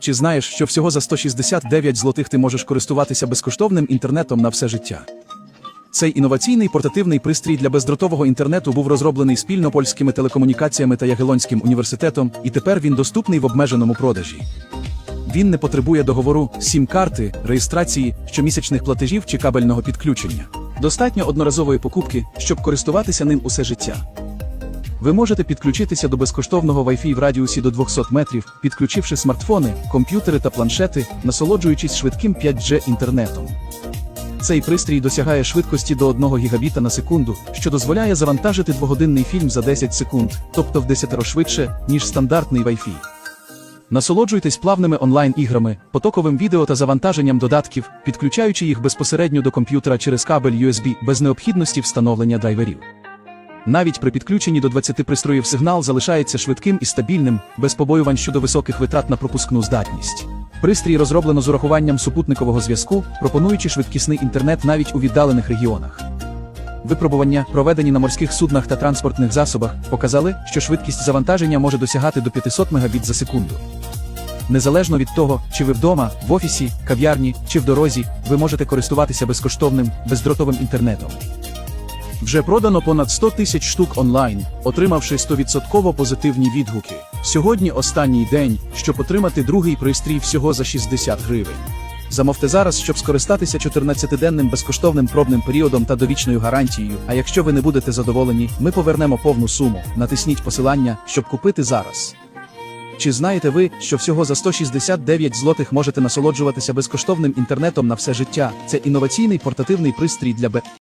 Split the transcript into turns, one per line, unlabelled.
Чи знаєш, що всього за 169 злотих ти можеш користуватися безкоштовним інтернетом на все життя? Цей інноваційний портативний пристрій для бездротового інтернету був розроблений спільно польськими телекомунікаціями та Ягелонським університетом, і тепер він доступний в обмеженому продажі. Він не потребує договору, сім-карти, реєстрації, щомісячних платежів чи кабельного підключення. Достатньо одноразової покупки, щоб користуватися ним усе життя. Ви можете підключитися до безкоштовного Wi-Fi в радіусі до 200 метрів, підключивши смартфони, комп'ютери та планшети, насолоджуючись швидким 5G інтернетом. Цей пристрій досягає швидкості до 1 гігабіта на секунду, що дозволяє завантажити двогодинний фільм за 10 секунд, тобто в десятеро швидше, ніж стандартний Wi-Fi. Насолоджуйтесь плавними онлайн-іграми, потоковим відео та завантаженням додатків, підключаючи їх безпосередньо до комп'ютера через кабель USB без необхідності встановлення драйверів. Навіть при підключенні до 20 пристроїв сигнал залишається швидким і стабільним, без побоювань щодо високих витрат на пропускну здатність. Пристрій розроблено з урахуванням супутникового зв'язку, пропонуючи швидкісний інтернет навіть у віддалених регіонах. Випробування, проведені на морських суднах та транспортних засобах, показали, що швидкість завантаження може досягати до 500 Мбіт за секунду. Незалежно від того, чи ви вдома, в офісі, кав'ярні чи в дорозі, ви можете користуватися безкоштовним, бездротовим інтернетом. Вже продано понад 100 тисяч штук онлайн, отримавши 100% позитивні відгуки. Сьогодні останній день, щоб отримати другий пристрій всього за 60 гривень. Замовте зараз, щоб скористатися 14-денним безкоштовним пробним періодом та довічною гарантією. А якщо ви не будете задоволені, ми повернемо повну суму. Натисніть посилання, щоб купити зараз. Чи знаєте ви, що всього за 169 злотих можете насолоджуватися безкоштовним інтернетом на все життя? Це інноваційний портативний пристрій для Б.